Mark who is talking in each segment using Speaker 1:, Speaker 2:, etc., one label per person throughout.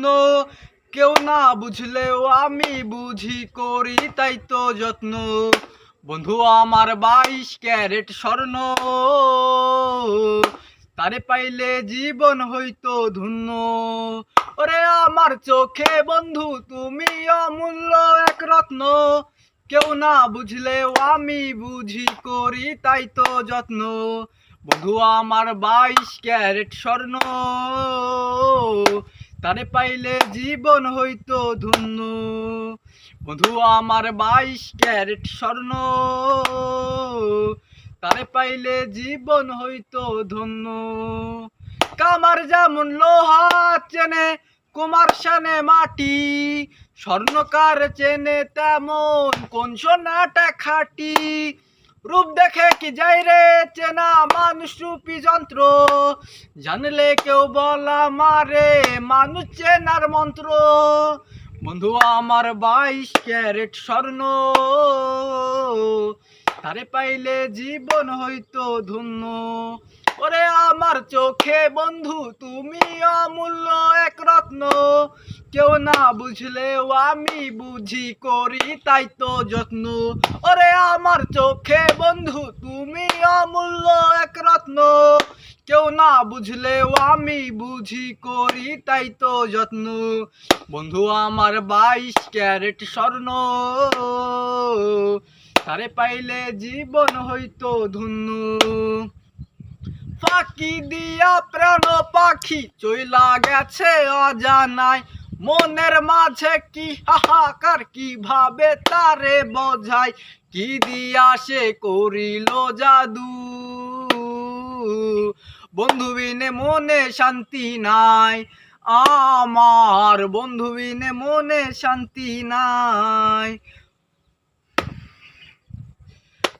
Speaker 1: রত্ন কেউ না বুঝলেও আমি বুঝি করি, তাই তো যত্ন। বন্ধু, আমার বাইশ ক্যারেট স্বর্ণ। তারে পাইলে জীবন হইতো ধন্য। ওরে আমার চোখে বন্ধু, তুমি অমূল্য এক রত্ন। কেউ না বুঝলেও আমি বুঝি করি, তাই তো যত্ন। বন্ধু, আমার বাইশ ক্যারেট স্বর্ণ। তারে পাইলে জীবন হইতো ধন্য বন্ধু, আমার বাইশ ক্যারেট স্বর্ণ। তারে পাইলে জীবন হইতো ধন্য কামার যেমন লোহা চেনে, কুমার শানে মাটি। স্বর্ণকার চেনে তেমন কোন সোনাটা খাটি। রূপ দেখে কি যাই রে চেনা মানুষ রূপী যন্ত্র? জানলে কেউ বলা মারে, মানুষ চেনার মন্ত্র। বন্ধু, আমার বাইশ ক্যারেট স্বর্ণ। তারে পাইলে জীবন হইতো ধন্য। ওরে আমার চোখে বন্ধু, তুমি অমূল্য এক রত্ন। কেউ না বুঝলেও আমি বুঝি করি তাই তো যত্ন। ওরে আমার চোখে বন্ধু, তুমি অমূল্য এক রত্ন। কেউ না বুঝলেও আমি বুঝি করি তাই তো যত্ন। বন্ধু, আমার বাইশ ক্যারেট স্বর্ণ। তারে পাইলে জীবন হইতো ধন্য। ফাঁকি দিয়া প্রাণ পাখি চইলা গেছে অজানায়। মনের মাঝে কি হাহাকার, কীভাবে তারে বোঝায়? কি দিয়া সে করিল জাদু? বন্ধুবিনে মনে শান্তি নাই, আমার বন্ধুবিনে মনে শান্তি নাই।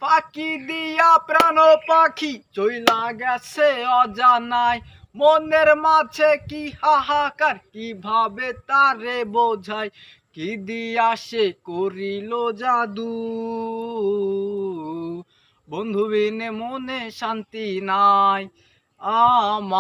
Speaker 1: পাখি দিয়া প্রাণ পাখি চইলা গেছে অজানায় মনের মাঝে কি হাহাকার, কীভাবে তারে বোঝায়? কি দিয়া সে করিল জাদু? বন্ধুবিনে মনে শান্তি নাই। আমার